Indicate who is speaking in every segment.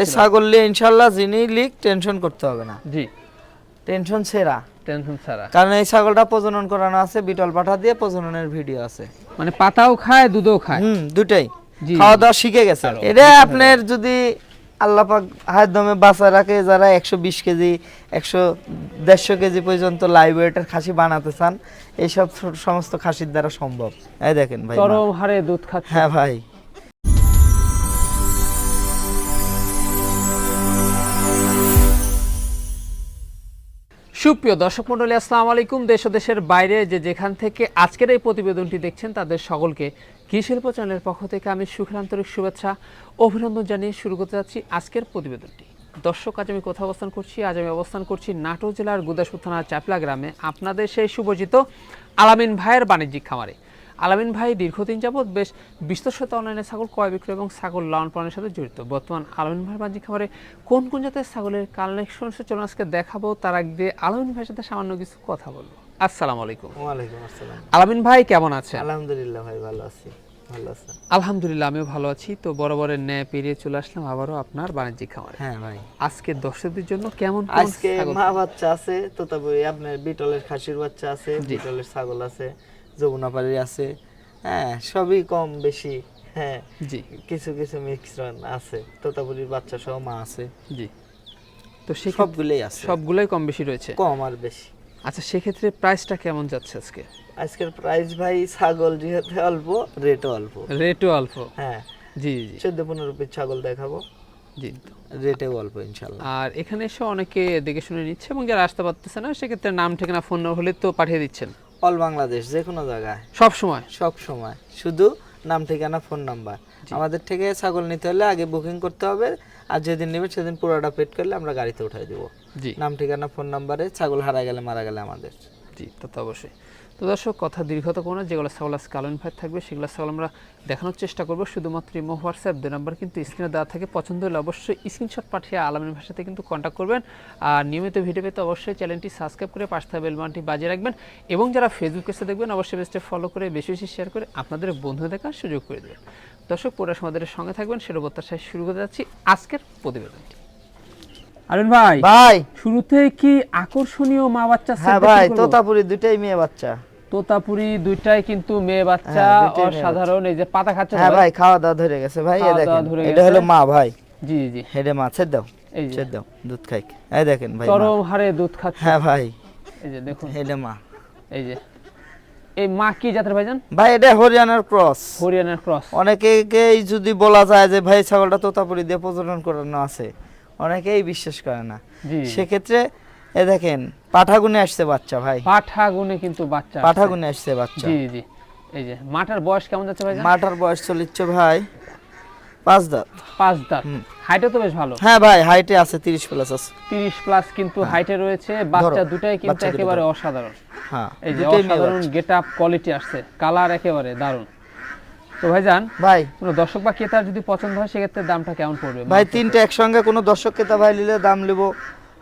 Speaker 1: এই ছাগল নিয়ে ইনশাল্লাহ যিনি লিক টেনশন করতে হবে না।
Speaker 2: জি।
Speaker 1: টেনশন সেরা
Speaker 2: টেনশন ছাড়া।
Speaker 1: কারণ এই ছাগলটা প্রজনন করানো আছে বিটল পাঠা দিয়ে প্রজননের ভিডিও আছে।
Speaker 2: মানে পাতাও খায় দুধও খায়।
Speaker 1: হুম দুটাই। খাওয়া দাওয়া শিখে গেছে। এটা আপনার যদি আল্লাহ পাক হাত দমে বাঁচা রাখে যারা একশো বিশ কেজি একশো দেড়শো কেজি পর্যন্ত লাইভ ওয়েটের খাসি বানাতে চান এইসব সমস্ত খাসির দ্বারা সম্ভব। এই দেখেন ভাই।
Speaker 2: চরম হারে দুধ খাচ্ছে।
Speaker 1: হ্যাঁ ভাই।
Speaker 2: সুপ্রিয় দর্শক মন্ডলী আসসালামু আলাইকুম। দেশ ও দেশের বাইরে যে যেখান থেকে আজকের এই প্রতিবেদনটি দেখছেন, তাদের সকলকে কৃষি শিল্প চ্যানেলের পক্ষ থেকে আমি সুখান্তরিক শুভেচ্ছা, অভিনন্দন জানিয়ে শুরু করতে যাচ্ছি আজকের প্রতিবেদনটি। দর্শক, আজ আমি কোথাও অবস্থান করছি? আজ আমি অবস্থান করছি নাটোর জেলার গুদাসপুর থানার চাপলা গ্রামে। আপনাদের সেই সুপরিচিত আলামিন ভাইয়ের বাণিজ্যিক খামারে। আলামিন ভাই দীর্ঘদিন যাবৎ বেশ বিস্তর অনলাইনে ছাগল ক্রয় বিক্রয় এবং ছাগল লালন পালনের সাথে জড়িত। বর্তমান আলামিন ভাইয়ের বাণিজ্যিক খামারে কোন কোন জাতের ছাগলের কালেকশন চলুন আজকে দেখাবো। তার আগে আলামিন ভাইয়ের সাথে সামান্য কিছু কথা বলব। আসসালামু আলাইকুম।
Speaker 1: ওয়ালাইকুম আসসালাম।
Speaker 2: আলামিন ভাই কেমন আছেন?
Speaker 1: আলহামদুলিল্লাহ ভাই ভালো আছি। ভালো আছেন?
Speaker 2: আলহামদুলিল্লাহ আমিও ভালো আছি। তো বরাবরের ন্যায় পেরিয়ে চলে আসলাম আবারও আপনার বাণিজ্যিক খামারে।
Speaker 1: হ্যাঁ ভাই।
Speaker 2: আজকে দর্শকদের জন্য কেমন
Speaker 1: আজকে মা বাচ্চা আছে তোতাপুরি আপনার বিটলের খাসির বাচ্চা আছে বিটলের ছাগল আছে। যমুনাপাড়ি আছে। হ্যাঁ সবই কম বেশি। হ্যাঁ
Speaker 2: জি।
Speaker 1: কিছু কিছু মিক্সরন আছে। তোতাপুরির বাচ্চা সহ মা আছে।
Speaker 2: জি। তো সে
Speaker 1: সবগুলোই আছে।
Speaker 2: সবগুলোই কম বেশি রয়েছে?
Speaker 1: কম আর বেশি।
Speaker 2: আচ্ছা সেক্ষেত্রে প্রাইসটা কেমন যাচ্ছে আজকে?
Speaker 1: আজকের প্রাইস ভাই ছাগল যেহেতু অল্প রেটও অল্প।
Speaker 2: রেটও অল্প?
Speaker 1: হ্যাঁ।
Speaker 2: জি জি।
Speaker 1: চোদ্দ পনেরো পিস ছাগল দেখাবো।
Speaker 2: জি।
Speaker 1: রেটেও অল্প ইনশাল্লাহ।
Speaker 2: আর এখানে এসে অনেকে দেখে শুনে নিচ্ছে এবং যারা আসতে পারতেছে না সেক্ষেত্রে নাম ঠিকানা ফোন নম্বর হলে তো পাঠিয়ে দিচ্ছেন।
Speaker 1: অল বাংলাদেশ যে কোনো জায়গায়।
Speaker 2: সব সময়?
Speaker 1: সব সময়। শুধু নাম ঠিকানা ফোন নাম্বার। আমাদের থেকে ছাগল নিতে হলে আগে বুকিং করতে হবে আর যেদিন নেবে সেদিন পুরোটা পেড করলে আমরা গাড়িতে উঠাই দেবো।
Speaker 2: জি।
Speaker 1: নাম ঠিকানা ফোন নাম্বারে ছাগল হারা গেলে মারা গেলে আমাদের।
Speaker 2: জি তা তো অবশ্যই। তো দর্শক কথা দীর্ঘতা কোনো যেগুলো ছাগল আজকে আলোন ভাই থাকবে সেগুলো ছাগল আমরা দেখানোর চেষ্টা করব। শুধুমাত্র ইমো হোয়াটসঅ্যাপ দুই নাম্বার কিন্তু স্ক্রিনে দেওয়া থাকে। পছন্দ হলে অবশ্যই স্ক্রিনশট পাঠিয়ে আলামিন ভাষাতে কিন্তু কন্ট্যাক্ট করবেন। আর নিয়মিত ভিডিও পেতে অবশ্যই চ্যানেলটি সাবস্ক্রাইব করে পাশে থাকা বেলবানটি বাজিয়ে রাখবেন। এবং যারা ফেসবুক পেজে দেখবেন অবশ্যই পেজটা ফলো করে বেশি বেশি শেয়ার করে আপনাদের বন্ধু দেখার সুযোগ করে দেবেন। দর্শক পুরো আমাদের সঙ্গে থাকবেন। সেটা প্রত্যাশায় শুরু করতে যাচ্ছি আজকের প্রতিবেদনটি। আরুন ভাই
Speaker 1: ভাই।
Speaker 2: শুরুতে কি আকর্ষণীয় মা বাচ্চা
Speaker 1: হ্যাঁ ভাই তোতাপুরি দুটাই মেয়ে বাচ্চা।
Speaker 2: তোতাপুরি দুইটাই কিন্তু মেয়ে বাচ্চা
Speaker 1: হ্যাঁ,
Speaker 2: অসাধারণ। এই যে পাতা খাচ্ছে
Speaker 1: হ্যাঁ
Speaker 2: ভাই?
Speaker 1: খাওয়া দাওয়া ধরে গেছে ভাই এই দেখেন এটা হলো মা ভাই।
Speaker 2: জি জি
Speaker 1: হেডে মা ছেদ দাও ছেদ দাও দুধ খাই। এই দেখেন ভাই।
Speaker 2: চরম হারে দুধ খাচ্ছে।
Speaker 1: হ্যাঁ ভাই।
Speaker 2: এই যে দেখুন।
Speaker 1: হেডে মা।
Speaker 2: এই যে। এই মা কি জাতের ভাইজান?
Speaker 1: ভাই এটা হরিয়ানার ক্রস।
Speaker 2: হরিয়ানার ক্রস।
Speaker 1: অনেকেই যদি বলা যায় যে ভাই ছাগলটা তোতাপুরি দিয়ে প্রজনন করানো আছে অনেকেই বিশ্বাস করে না।
Speaker 2: জি।
Speaker 1: সেক্ষেত্রে এ দেখেন পাঠাগুনে আসছে বাচ্চা ভাই।
Speaker 2: পাঠা গুনে কিন্তু বাচ্চা
Speaker 1: পাঠাগুনে আসছে বাচ্চা।
Speaker 2: জি জি। এই যে মাটার বয়স কেমন যাচ্ছে ভাইজান?
Speaker 1: মাটার বয়স চলিচ্ছে ভাই পাঁচ দাঁত।
Speaker 2: পাঁচ দাঁত।
Speaker 1: হুম।
Speaker 2: হাইটও তো বেশ ভালো।
Speaker 1: হ্যাঁ ভাই হাইটে আছে তিরিশ প্লাস আছে।
Speaker 2: তিরিশ প্লাস কিন্তু হাইটে রয়েছে। বাচ্চা
Speaker 1: হ্যাঁ।
Speaker 2: দুটাই কিন্তু একেবারে অসাধারণ।
Speaker 1: হ্যাঁ
Speaker 2: এই যে অসাধারণ
Speaker 1: বাচ্চা।
Speaker 2: গেট আপ কোয়ালিটি আসছে। কালার একেবারে দারুণ। তো ভাই ভাইজান
Speaker 1: ভাই।
Speaker 2: কোনো দর্শক বা ক্রেতার যদি পছন্দ হয় সেক্ষেত্রে দামটা কেমন পড়বে?
Speaker 1: ভাই তিনটে একসঙ্গে কোনো দর্শক ক্রেতা ভাই নিলে দাম নেব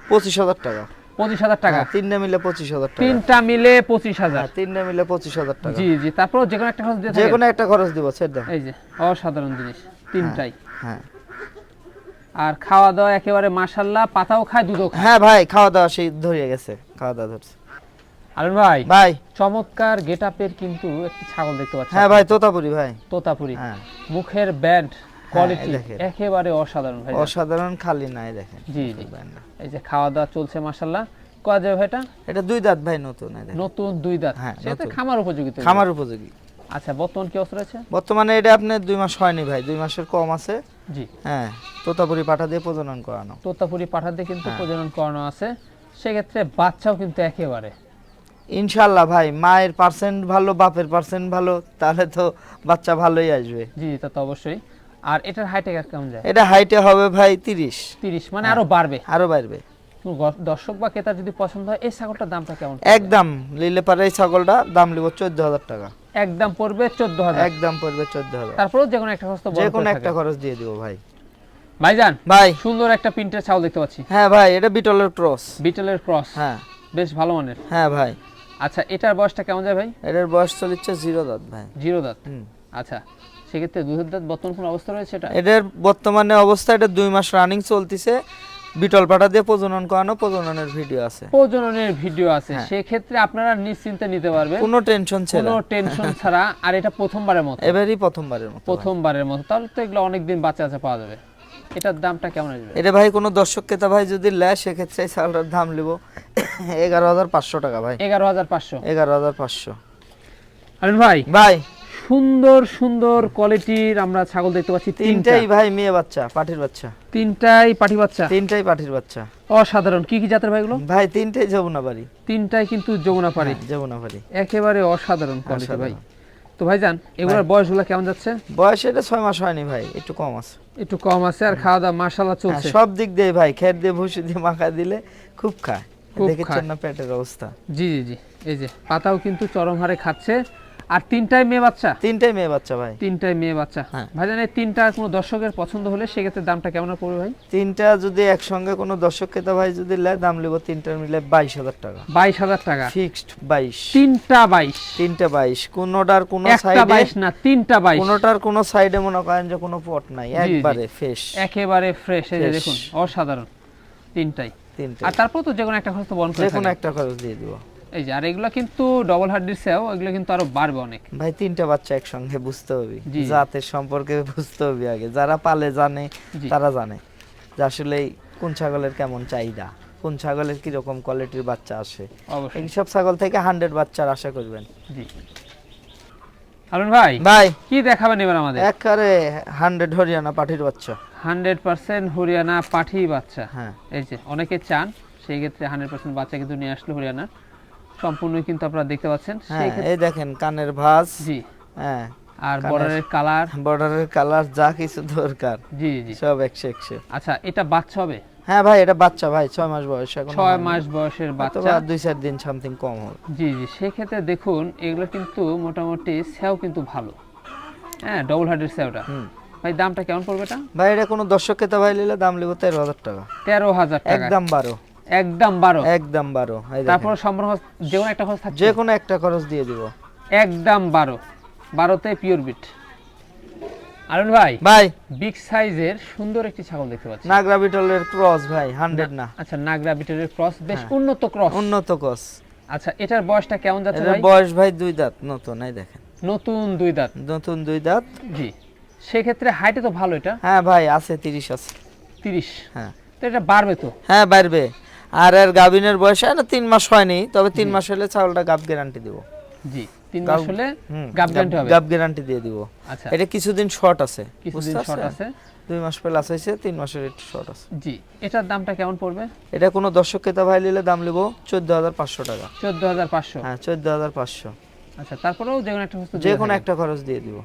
Speaker 1: পঁচিশ হাজার টাকা।
Speaker 2: পঁচিশ হাজার টাকা।
Speaker 1: হ্যাঁ, তিনটে মিলে পঁচিশ হাজার টাকা।
Speaker 2: তিনটা মিলে পঁচিশ হাজার।
Speaker 1: হ্যাঁ, তিনটে মিলে পঁচিশ হাজার টাকা।
Speaker 2: জি জি তারপর যে কোনো একটা খরচ দিয়ে
Speaker 1: যে কোনো একটা খরচ দিব ছেড়ে দাও
Speaker 2: এই যে অসাধারণ জিনিস তিনটাই।
Speaker 1: হ্যাঁ
Speaker 2: আর খাওয়া দাওয়া একেবারে মাশাল্লাহ পাতাও খায় দুধও খায়।
Speaker 1: হ্যাঁ ভাই খাওয়া দাওয়া সেই ধরিয়ে গেছে খাওয়া দাওয়া ধরছে।
Speaker 2: আলম ভাই
Speaker 1: ভাই।
Speaker 2: চমৎকার গেট আপের কিন্তু একটি ছাগল দেখতে পাচ্ছি
Speaker 1: হ্যাঁ ভাই তোতাপুরি ভাই।
Speaker 2: তোতাপুরি।
Speaker 1: হ্যাঁ।
Speaker 2: মুখের ব্যান্ড কোয়ালিটি
Speaker 1: দেখেন।
Speaker 2: একেবারে অসাধারণ ভাই
Speaker 1: অসাধারণ খালি নাই দেখেন।
Speaker 2: জি জি। এই যে খাওয়া দাওয়া চলছে মাশাল্লাহ কয়া যাবে ভাইটা?
Speaker 1: এটা দুই দাঁত ভাই নতুন।
Speaker 2: নতুন দুই দাঁত।
Speaker 1: হ্যাঁ,
Speaker 2: সেটা খামার উপযোগী। তো
Speaker 1: খামার উপযোগী।
Speaker 2: আচ্ছা বর্তমান কি অবস্থা রয়েছে?
Speaker 1: বর্তমানে এটা আপনার দুই মাস হয়নি ভাই দুই মাসের কম আছে।
Speaker 2: জি।
Speaker 1: হ্যাঁ তোতাপুরি পাঠা দিয়ে প্রজনন করানো।
Speaker 2: তোতাপুরি দিয়ে কিন্তু
Speaker 1: হ্যাঁ।
Speaker 2: প্রজনন করানো আছে। সেক্ষেত্রে বাচ্চাও কিন্তু একেবারে।
Speaker 1: ইনশাল্লাহ ভাই মায়ের পার্সেন্ট ভালো বাপের পার্সেন্ট ভালো তাহলে তো বাচ্চা ভালোই আসবে।
Speaker 2: জি তা তো অবশ্যই। আর এটার হাইটে কেমন যায়?
Speaker 1: এটা হাইটে হবে ভাই তিরিশ।
Speaker 2: তিরিশ মানে
Speaker 1: হ্যাঁ।
Speaker 2: আরও বাড়বে।
Speaker 1: আরও বাড়বে।
Speaker 2: দর্শক বা ক্রেতার যদি পছন্দ হয় এই ছাগলটার দামটা কেমন
Speaker 1: একদম লিলে পারে এই ছাগলটা দাম লিব চোদ্দ হাজার টাকা।
Speaker 2: একদম পড়বে চোদ্দ হাজার
Speaker 1: একদম পড়বে চোদ্দ হাজার
Speaker 2: তারপরেও যে কোনো একটা খরচ তো
Speaker 1: যে কোনো একটা খরচ দিয়ে দিব ভাই।
Speaker 2: ভাইজান
Speaker 1: ভাই।
Speaker 2: সুন্দর একটা প্রিন্টের ছাগল দেখতে পাচ্ছি।
Speaker 1: হ্যাঁ ভাই এটা বিটলের ক্রস।
Speaker 2: বিটলের ক্রস।
Speaker 1: হ্যাঁ।
Speaker 2: বেশ ভালো মানের।
Speaker 1: হ্যাঁ ভাই।
Speaker 2: আচ্ছা এটার বয়সটা কেমন যায় ভাই?
Speaker 1: এটার বয়স চলছে জিরো দাঁত ভাই।
Speaker 2: জিরো দাঁত। আচ্ছা সেক্ষেত্রে দুধের দাঁত বর্তমান কোন অবস্থা রয়েছে এটা?
Speaker 1: এটার বর্তমানে অবস্থা এটা দুই মাস রানিং চলতেছে। বিটল পাটা দিয়ে প্রজনন করানো প্রজননের ভিডিও আছে।
Speaker 2: প্রজননের ভিডিও আছে।
Speaker 1: হ্যাঁ।
Speaker 2: সেক্ষেত্রে আপনারা নিশ্চিন্তে নিতে পারবেন।
Speaker 1: কোনো টেনশন ছিল
Speaker 2: কোনো টেনশন ছাড়া আর এটা প্রথমবারের মতো।
Speaker 1: এবারই প্রথমবারের মতো।
Speaker 2: প্রথমবারের মতো। তাহলে তো এগুলো অনেকদিন বাচ্চা আছে পাওয়া যাবে। এটার দামটা কেমন আসবে?
Speaker 1: এটা ভাই কোনো দর্শক ক্রেতা ভাই যদি নেয় সেক্ষেত্রে এই চালটার দাম নিব এগারো হাজার পাঁচশো টাকা ভাই।
Speaker 2: এগারো হাজার পাঁচশো।
Speaker 1: এগারো হাজার পাঁচশো।
Speaker 2: ভাই।
Speaker 1: ভাই।
Speaker 2: সুন্দর সুন্দর কোয়ালিটির আমরা ছাগল দেখতে পাচ্ছি তিনটাই
Speaker 1: ভাই মেয়ে বাচ্চা পাঠির বাচ্চা।
Speaker 2: তিনটাই পাটি বাচ্চা?
Speaker 1: তিনটাই পাঠির বাচ্চা।
Speaker 2: অসাধারণ। কি কি জাতের ভাইগুলো
Speaker 1: ভাই তিনটাই যমুনা বাড়ি
Speaker 2: তিনটাই কিন্তু যমুনা পাড়ি
Speaker 1: যমুনা বাড়ি
Speaker 2: একেবারে অসাধারণ কোয়ালিটি ভাই। তো ভাইজান এগুলোর বয়সগুলো কেমন যাচ্ছে?
Speaker 1: বয়স এটা ছয় মাস হয়নি ভাই একটু কম আছে।
Speaker 2: একটু কম আছে আর খাওয়া দাওয়া মাসাল্লাহ
Speaker 1: হ্যাঁ,
Speaker 2: চলছে।
Speaker 1: সব দিক দিয়ে ভাই খের দিয়ে ভুসি দিয়ে মাখা দিলে খুব খায়।
Speaker 2: খুব
Speaker 1: দেখেছেন
Speaker 2: খায়।
Speaker 1: না পেটের অবস্থা।
Speaker 2: জি জি জি। এই যে পাতাও কিন্তু চরম হারে খাচ্ছে। আর তিনটাই মেয়ে বাচ্চা?
Speaker 1: তিনটাই মেয়ে বাচ্চা ভাই।
Speaker 2: তিনটাই মেয়ে বাচ্চা।
Speaker 1: হ্যাঁ।
Speaker 2: ভাইজান এই তিনটা কোনো দর্শকের পছন্দ হলে সেক্ষেত্রে দামটা কেমন পড়বে ভাই?
Speaker 1: তিনটা যদি একসঙ্গে কোনো দর্শক ক্রেতা ভাই যদি নেয় দাম নেব তিনটার মিলে বাইশ হাজার টাকা।
Speaker 2: বাইশ হাজার টাকা।
Speaker 1: ফিক্সড বাইশ।
Speaker 2: তিনটা বাইশ।
Speaker 1: তিনটা বাইশ। কোনোটার কোনো সাইডে
Speaker 2: বাইশ না তিনটা বাইশ।
Speaker 1: কোনোটার কোনো সাইডে মনে করেন যে কোনো পট নাই। একবারে ফ্রেশ
Speaker 2: একেবারে ফ্রেশ এই যে দেখুন অসাধারণ। তিনটাই।
Speaker 1: তিনটা
Speaker 2: আর তারপর তো যে কোনো একটা খরচ তো বন্ধ
Speaker 1: যে
Speaker 2: করে
Speaker 1: কোনো একটা খরচ দিয়ে দিব।
Speaker 2: এই যে আর এগুলো কিন্তু ডবল হার্ডির সেও এগুলো কিন্তু আরও বাড়বে অনেক।
Speaker 1: ভাই তিনটা বাচ্চা একসঙ্গে বুঝতে হবে। জাতের সম্পর্কে বুঝতে হবে আগে। যারা পালে জানে তারা জানে যে আসলে কোন ছাগলের কেমন চাহিদা কোন ছাগলের কীরকম কোয়ালিটির বাচ্চা আসে। এইসব ছাগল থেকে হান্ড্রেড বাচ্চার আশা করবেন।
Speaker 2: জি। হারুন ভাই
Speaker 1: ভাই।
Speaker 2: কি দেখাবেন এবার আমাদের?
Speaker 1: একবারে হান্ড্রেড হরিয়ানা পাঠির বাচ্চা।
Speaker 2: হান্ড্রেড পার্সেন্ট হরিয়ানা পাঠি বাচ্চা।
Speaker 1: হ্যাঁ।
Speaker 2: এই যে অনেকে চান সেই ক্ষেত্রে হান্ড্রেড পার্সেন্ট বাচ্চা কিন্তু নিয়ে আসলো হরিয়ানার। সম্পূর্ণ কিন্তু আপনারা দেখতে পাচ্ছেন।
Speaker 1: হ্যাঁ এই দেখেন কানের ভাঁজ।
Speaker 2: জি।
Speaker 1: হ্যাঁ
Speaker 2: আর বর্ডারের কালার
Speaker 1: বর্ডারের কালার যা কিছু দরকার
Speaker 2: জি জি।
Speaker 1: সব একশো একশো
Speaker 2: আচ্ছা এটা বাচ্চা হবে?
Speaker 1: হ্যাঁ ভাই এটা বাচ্চা ভাই ছয় মাস বয়স এখন
Speaker 2: ছয় মাস বয়সের বাচ্চা।
Speaker 1: দুই চার দিন সামথিং কম হবে।
Speaker 2: জি জি সেক্ষেত্রে দেখুন এগুলো কিন্তু মোটামুটি স্যাও কিন্তু ভালো। হ্যাঁ ডবল হার্ডের স্যাওটা
Speaker 1: হুম।
Speaker 2: ভাই দামটা কেমন পড়বে এটা?
Speaker 1: ভাই এটা কোনো দর্শক খেতে ভাই নিলে দাম লিখো তেরো হাজার টাকা।
Speaker 2: তেরো হাজার টাকা।
Speaker 1: একদম বারো।
Speaker 2: একদম বারো।
Speaker 1: একদম বারো এই দেখেন।
Speaker 2: তারপর সম্পূর্ণ যে কোনো একটা খরচ থাকছে?
Speaker 1: যে কোনো একটা খরচ দিয়ে দিব।
Speaker 2: একদম বারো। বারোতে পিওর বিট আরুন ভাই
Speaker 1: ভাই।
Speaker 2: বিগ সাইজের সুন্দর একটি ছাগল দেখতে পাচ্ছি।
Speaker 1: নাগরা বিটলের ক্রস ভাই হান্ড্রেড না
Speaker 2: আচ্ছা নাগরা বিটের ক্রস বেশ
Speaker 1: হ্যাঁ।
Speaker 2: উন্নত ক্রস
Speaker 1: উন্নত ক্রস
Speaker 2: আচ্ছা এটার বয়সটা কেমন যাচ্ছে ভাই?
Speaker 1: বয়স ভাই দুই দাঁত নতুন এই দেখেন।
Speaker 2: নতুন দুই দাঁত।
Speaker 1: নতুন দুই দাঁত।
Speaker 2: জি। সেক্ষেত্রে হাইটে তো ভালো এটা।
Speaker 1: হ্যাঁ ভাই আছে তিরিশ আছে।
Speaker 2: তিরিশ।
Speaker 1: হ্যাঁ।
Speaker 2: তো এটা বাড়বে তো?
Speaker 1: হ্যাঁ বাড়বে। আর এর গাভিনের বয়স না তিন মাস হয়নি তবে তিন মাস হলে ছাগলটা গাব গ্যারান্টি দিব।
Speaker 2: জি তিন মাস হলে গাব গ্যারান্টি হবে।
Speaker 1: গাব গ্যারান্টি দিয়ে দিব।
Speaker 2: আচ্ছা।
Speaker 1: এটা কিছুদিন শর্ট আছে
Speaker 2: কিছুদিন শর্ট আছে।
Speaker 1: দুই মাস প্লাস হয়েছে তিন মাসের একটু শর্ট আছে।
Speaker 2: জি এটার দামটা কেমন পড়বে?
Speaker 1: এটা কোনো দর্শক ক্রেতা ভাই নিলে দাম নেব চোদ্দ হাজার পাঁচশো টাকা।
Speaker 2: চোদ্দ হাজার পাঁচশো?
Speaker 1: হ্যাঁ চোদ্দ হাজার পাঁচশো।
Speaker 2: আচ্ছা তারপরেও যে কোনো একটা
Speaker 1: যে কোনো একটা খরচ দিয়ে দিব।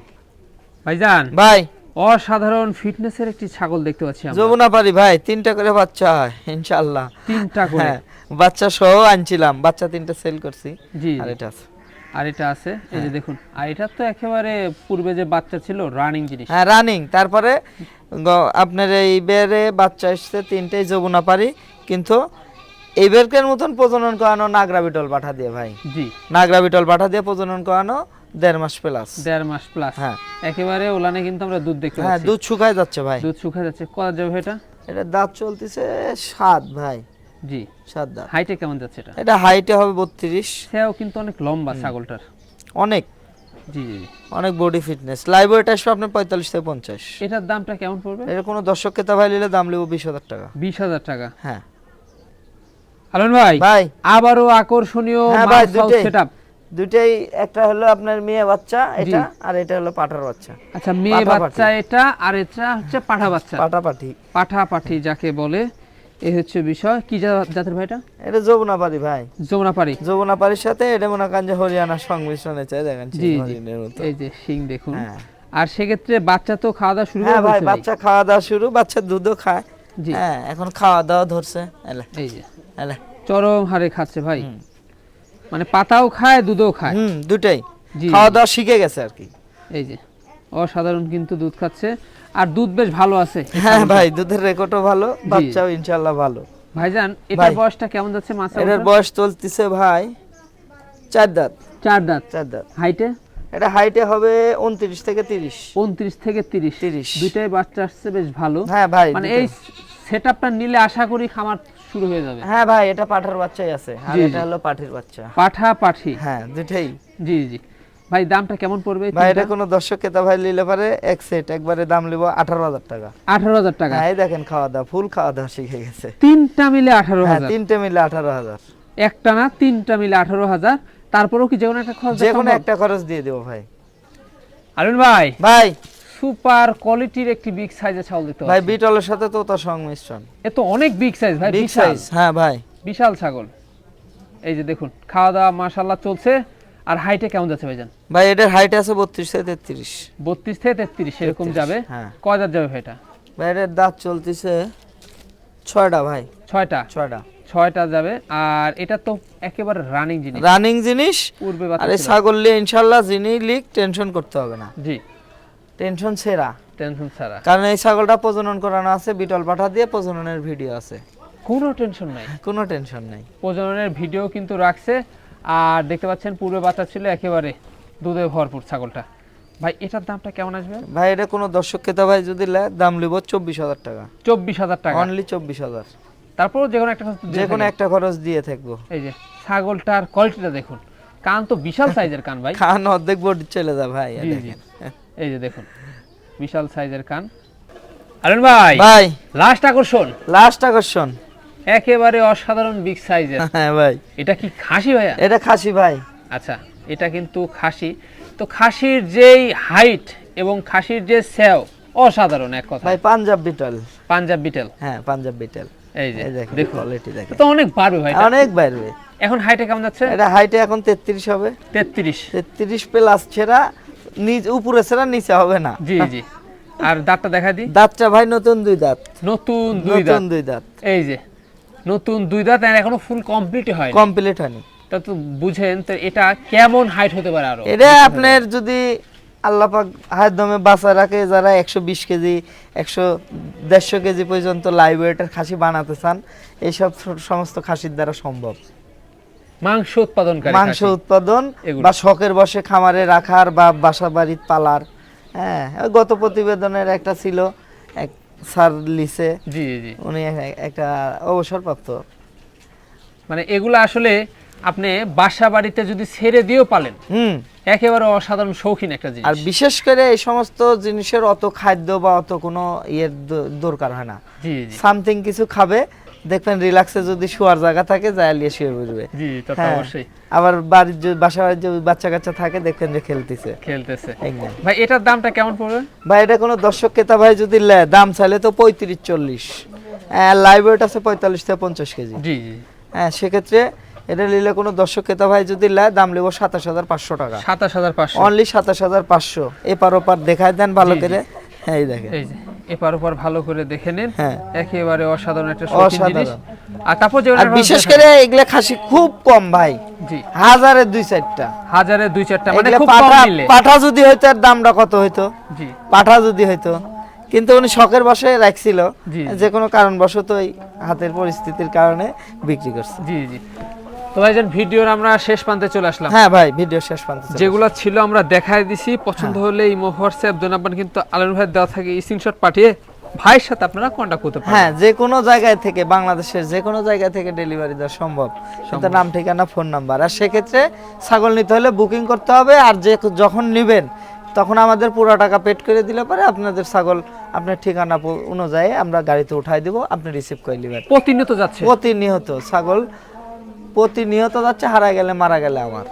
Speaker 2: ভাইজান।
Speaker 1: ভাই!
Speaker 2: অসাধারণ ফিটনেসের একটি ছাগল দেখতে পাচ্ছি আমরা।
Speaker 1: যমুনা পারি ভাই তিনটা করে বাচ্চা হয় ইনশাল্লাহ
Speaker 2: তিনটা করে।
Speaker 1: হ্যাঁ বাচ্চা সহ আনছিলাম বাচ্চা তিনটা সেল করছি।
Speaker 2: জি।
Speaker 1: আর এটা আছে।
Speaker 2: আর এটা আছে এই যে দেখুন আর এটা তো একেবারে পূর্বে যে বাচ্চা ছিল রানিং জিনিস।
Speaker 1: হ্যাঁ রানিং তারপরে আপনার এই বেড়ে বাচ্চা এসছে তিনটেই যমুনা পারি কিন্তু এইবারকার মতন প্রজনন করানো নাগরা বিটল পাঠা দিয়ে ভাই।
Speaker 2: জি।
Speaker 1: নাগরা বিটল পাঠা দিয়ে প্রজনন করানো দেড় মাস প্লাস
Speaker 2: দেড় মাস প্লাস
Speaker 1: হ্যাঁ।
Speaker 2: একেবারে ওলানে কিন্তু আমরা দুধ দেখতে
Speaker 1: হ্যাঁ দুধ শুকায় যাচ্ছে ভাই।
Speaker 2: দুধ শুকিয়ে যাচ্ছে। কত যাবে এটা?
Speaker 1: এটা দাঁত চলতেছে সাত ভাই।
Speaker 2: জি।
Speaker 1: সাত দাঁত।
Speaker 2: হাইটে কেমন যাচ্ছে এটা?
Speaker 1: এটা হাইটে হবে বত্রিশ।
Speaker 2: সেও কিন্তু অনেক লম্বা ছাগলটার।
Speaker 1: অনেক।
Speaker 2: জি জি
Speaker 1: অনেক বডি ফিটনেস লাইভ ওয়েট আসবে আপনার পঁয়তাল্লিশ থেকে পঞ্চাশ।
Speaker 2: এটার দামটা কেমন পড়বে?
Speaker 1: এটা কোনো দর্শক ক্রেতা ভাই নিলে দাম নেব বিশ হাজার টাকা।
Speaker 2: বিশ হাজার টাকা।
Speaker 1: হ্যাঁ।
Speaker 2: আলন ভাই
Speaker 1: ভাই।
Speaker 2: আবারও আকর্ষণীয়
Speaker 1: হ্যাঁ
Speaker 2: সেটআপ
Speaker 1: দুটাই একটা হলো আপনার মেয়ে বাচ্চা এটা আর এটা হলো পাঠার বাচ্চা।
Speaker 2: আচ্ছা মেয়ে বাচ্চা এটা আর এটা হচ্ছে পাঠা বাচ্চা।
Speaker 1: পাঠা পাঠি
Speaker 2: পাঠা পাঠি যাকে বলে এই হচ্ছে বিষয়। কি জাতের ভাই এটা?
Speaker 1: এটা যমুনা পারি ভাই।
Speaker 2: যমুনা পাড়ি
Speaker 1: যমুনা পারির সাথে এটা মনে করেন যে হরিয়ানার সংমিশ্রণে চাই দেখেন
Speaker 2: এই যে শিং দেখুন।
Speaker 1: হ্যাঁ।
Speaker 2: আর সেক্ষেত্রে বাচ্চা তো খাওয়া দাওয়া শুরু
Speaker 1: হ্যাঁ ভাই। বাচ্চা খাওয়া দাওয়া শুরু বাচ্চা দুধও খায়।
Speaker 2: জি।
Speaker 1: হ্যাঁ এখন খাওয়া দাওয়া ধরছে। এলে
Speaker 2: এই যে।
Speaker 1: এলে।
Speaker 2: চরম হারে খাচ্ছে ভাই। মানে পাতাও খায় দুধও খায়।
Speaker 1: হুম দুটাই খাওয়া দাওয়া শিখে গেছে আর কি।
Speaker 2: এই যে অসাধারণ কিন্তু দুধ খাচ্ছে। আর দুধ বেশ ভালো আছে।
Speaker 1: হ্যাঁ ভাই দুধের রেকর্ডও ভালো বাচ্চাও ইনশাল্লাহ ভালো।
Speaker 2: ভাইজান এটার বয়সটা কেমন যাচ্ছে মাছ
Speaker 1: এটার বয়স চলতেছে ভাই চার দাঁত।
Speaker 2: চার দাঁত।
Speaker 1: চার দাঁত।
Speaker 2: হাইটে?
Speaker 1: এটা হাইটে হবে উনত্রিশ থেকে তিরিশ।
Speaker 2: উনত্রিশ থেকে তিরিশ।
Speaker 1: 30
Speaker 2: দুইটাই বাচ্চা আসছে বেশ ভালো।
Speaker 1: হ্যাঁ ভাই
Speaker 2: মানে এই সেট আপটা নিলে আশা করি খামার শুরু হয়ে যাবে।
Speaker 1: হ্যাঁ ভাই এটা পাঠার বাচ্চাই আছে। আর এটা হলো পাঠির বাচ্চা।
Speaker 2: পাঠা পাঠি?
Speaker 1: হ্যাঁ দুটাই
Speaker 2: জি জি। ভাই দামটা কেমন পড়বে
Speaker 1: ভাই এটা কোনো দর্শক ক্রেতা ভাই নিলে পারে এক সেট একবারে দাম নিব আঠারো হাজার টাকা।
Speaker 2: আঠারো হাজার টাকা?
Speaker 1: হ্যাঁ এই দেখেন খাওয়া দাওয়া ফুল খাওয়া দাওয়া শিখে গেছে।
Speaker 2: তিনটা মিলে আঠারো
Speaker 1: হ্যাঁ
Speaker 2: হাজার।
Speaker 1: তিনটে মিলে আঠারো হাজার।
Speaker 2: একটা না তিনটা মিলে আঠারো হাজার। তারপরেও কি যে কোনো একটা খরচ
Speaker 1: যে কোনো একটা খরচ দিয়ে দেবো ভাই।
Speaker 2: আলুন ভাই।
Speaker 1: ভাই
Speaker 2: সুপার কোয়ালিটির একটি বিগ সাইজের ছাগল দিতে
Speaker 1: ভাই বিটলের সাথে তো তার সংমিশ্রণ।
Speaker 2: এ তো অনেক বিগ সাইজ ভাই
Speaker 1: বিগ সাইজ হ্যাঁ ভাই।
Speaker 2: বিশাল ছাগল। এই যে দেখুন খাওয়া দাওয়া মাশাল্লাহ চলছে। আর হাইটে কেমন যাচ্ছে ভাইজান?
Speaker 1: ভাই এটার হাইট আছে বত্রিশ থেকে তেত্রিশ।
Speaker 2: বত্রিশ থেকে তেত্রিশ এরকম যাবে?
Speaker 1: হ্যাঁ।
Speaker 2: কয় দাঁত যাবে ভাইটা?
Speaker 1: ভাই এটার দাঁত চলতেছে ছয়টা ভাই।
Speaker 2: ছয়টা?
Speaker 1: ছয়টা।
Speaker 2: ছয়টা যাবে। আর এটা তো একেবারে রানিং জিনিস।
Speaker 1: রানিং জিনিস।
Speaker 2: পূর্বে
Speaker 1: আর। ছাগল নিয়ে ইনশাল্লাহ যিনি লিক টেনশন করতে হবে না।
Speaker 2: জি।
Speaker 1: টেনশন সেরা।
Speaker 2: টেনশন ছাড়া।
Speaker 1: কারণ এই ছাগলটা প্রজনন করানো আছে বিটল পাঠা দিয়ে প্রজননের ভিডিও আছে।
Speaker 2: কোনো টেনশন নাই।
Speaker 1: কোনো টেনশন নাই।
Speaker 2: প্রজননের ভিডিও কিন্তু রাখছে আর দেখতে পাচ্ছেন পূর্বে বাচ্চা ছিল একেবারে দুধে ভরপুর ছাগলটা। ভাই এটার দামটা কেমন আসবে?
Speaker 1: ভাই এটা কোনো দর্শক ক্রেতা ভাই যদি নেয় দাম লিব চব্বিশ হাজার টাকা।
Speaker 2: চব্বিশ হাজার টাকা।
Speaker 1: অনলি চব্বিশ হাজার।
Speaker 2: তারপর যে কোনো একটা খরচ
Speaker 1: যে কোনো একটা খরচ দিয়ে থাকব।
Speaker 2: এই যে ছাগলটার কোয়ালিটিটা দেখুন। কান তো বিশাল সাইজের কান ভাই।
Speaker 1: কান অর্ধেক বডি চলে যা ভাই। দেখেন।
Speaker 2: এই যে দেখুন বিশাল সাইজের কান। আরুন ভাই
Speaker 1: ভাই।
Speaker 2: লাস্ট আকর্ষণ?
Speaker 1: লাস্ট আকর্ষণ।
Speaker 2: একেবারে অসাধারণ বিগ সাইজের
Speaker 1: হ্যাঁ ভাই।
Speaker 2: এটা কি খাসি ভাইয়া?
Speaker 1: এটা খাসি ভাই।
Speaker 2: আচ্ছা এটা কিন্তু খাসি। তো খাসির যেই হাইট এবং খাসির যে সেও অসাধারণ এক কথা।
Speaker 1: ভাই পাঞ্জাব বিটল
Speaker 2: পাঞ্জাব বিটেল
Speaker 1: হ্যাঁ পাঞ্জাব বিটল
Speaker 2: এই যে
Speaker 1: দেখুন কোয়ালিটি দেখেন।
Speaker 2: তো অনেক বাড়বে ভাই
Speaker 1: অনেক বাইরে
Speaker 2: এখন হাইটে কেমন যাচ্ছে?
Speaker 1: এটা হাইটে এখন তেত্রিশ হবে।
Speaker 2: তেত্রিশ।
Speaker 1: তেত্রিশ প্লাস ছেড়া উপরে ছেড়া নিচে হবে না।
Speaker 2: জি জি। আর দাঁতটা দেখা দিই।
Speaker 1: দাঁতটা ভাই নতুন দুই দাঁত।
Speaker 2: নতুন দুই দাঁত।
Speaker 1: নতুন দুই দাঁত।
Speaker 2: এই যে নতুন দুই দাঁত আর এখনও ফুল কমপ্লিট হয়
Speaker 1: কমপ্লিট হয়নি।
Speaker 2: তা তো বুঝেন তো এটা কেমন হাইট হতে পারে আরও?
Speaker 1: এটা আপনার যদি আল্লাপাক হায়ের দমে বাঁচা রাখে যারা একশো বিশ কেজি একশো দেড়শো কেজি পর্যন্ত লাইভ ওয়েটের খাসি বানাতে চান এইসব সমস্ত খাসির দ্বারা সম্ভব।
Speaker 2: মাংস উৎপাদনকারী
Speaker 1: মাংস উৎপাদন বা শখের বসে খামারে রাখার বা বাসা বাড়ির পালার। হ্যাঁ গত প্রতিবেদনের একটা ছিল এক স্যার লিসে।
Speaker 2: জি জি
Speaker 1: উনি একটা অবসরপ্রাপ্ত।
Speaker 2: মানে এগুলো আসলে আপনি বাসা বাড়িতে যদি ছেড়ে দিয়েও পালেন
Speaker 1: হুম।
Speaker 2: একেবারে অসাধারণ শৌখিন একটা জিনিস।
Speaker 1: আর বিশেষ করে এই সমস্ত জিনিসের অত খাদ্য বা অত কোনো ইয়ের দরকার হয় না।
Speaker 2: জি জি।
Speaker 1: সামথিং কিছু খাবে দেখবেন রিল্যাক্সে যদি শোয়ার জায়গা থাকে যায় লিয়ে শুয়ে পড়বে
Speaker 2: জি তা তো
Speaker 1: হ্যাঁ।
Speaker 2: অবশ্যই।
Speaker 1: আবার বাড়ির যে বাসা বাড়ির যে বাচ্চা কাচ্চা থাকে দেখবেন যে খেলতেছে।
Speaker 2: খেলতেছে। ভাই এটার দামটা কেমন পড়বে?
Speaker 1: ভাই এটা কোনো দর্শক ক্রেতা ভাই যদি লেয় দাম চাইলে তো পঁয়ত্রিশ চল্লিশ। লাইভ ওয়েট আছে পঁয়তাল্লিশ থেকে পঞ্চাশ কেজি।
Speaker 2: জি
Speaker 1: হ্যাঁ সেক্ষেত্রে এটা নিলে কোনো দর্শক ক্রেতা ভাই যদি লেয় দাম নেব সাতাশ হাজার পাঁচশো টাকা।
Speaker 2: সাতাশ হাজার পাঁচশো।
Speaker 1: অনলি সাতাশ হাজার পাঁচশো। এপার ওপার দেখায় দেন ভালো। করে। হ্যাঁ এই দেখেন।
Speaker 2: এই যে। এপার ওপার ভালো করে দেখে নিন।
Speaker 1: হ্যাঁ।
Speaker 2: একেবারে অসাধারণ একটা শৌখিন জিনিস। আর
Speaker 1: বিশেষ করে এগুলা খাসি খুব কম ভাই।
Speaker 2: জি।
Speaker 1: হাজারের দুই চারটা।
Speaker 2: হাজারে দুই চারটা মানে খুব কম
Speaker 1: পাঠা
Speaker 2: নিলে।
Speaker 1: পাঠা যদি হইতো এর দামটা কত হইতো?
Speaker 2: জি।
Speaker 1: পাঠা যদি হইতো। কিন্তু উনি শখের বসে রাখছিল। যে কোনো কারণবশত হাতের পরিস্থিতির কারণে বিক্রি করছে।
Speaker 2: জি জি। তো ভাইজান ভিডিওর আমরা শেষ প্রান্তে চলে আসলাম।
Speaker 1: হ্যাঁ ভাই ভিডিও শেষ পর্যন্ত চলে
Speaker 2: যেগুলো ছিল আমরা দেখাই দিছি। পছন্দ হলে ইমো হোয়াটসঅ্যাপ দোনাবান কিন্তু আলন ভাই দেওয়া থাকে স্ক্রিনশট পাঠিয়ে ভাইয়ের সাথে আপনারা করতে পারেন
Speaker 1: হ্যাঁ যে কোনো জায়গায় থেকে বাংলাদেশের যে কোনো জায়গা থেকে ডেলিভারি দেওয়া সম্ভব। কিন্তু নাম ঠিকানা ফোন নাম্বার আর সেক্ষেত্রে ছাগল নিতে হলে বুকিং করতে হবে আর যে যখন নেবেন তখন আমাদের পুরো টাকা পেড করে দিলে পরে আপনাদের ছাগল আপনার ঠিকানা অনুযায়ী আমরা গাড়িতে উঠাই দিব আপনি রিসিভ করে নেবেন।
Speaker 2: প্রতিনিয়ত যাচ্ছে।
Speaker 1: প্রতিনিয়ত ছাগল প্রতিনিয়ত যাচ্ছে হারা গেলে মারা গেলে আমার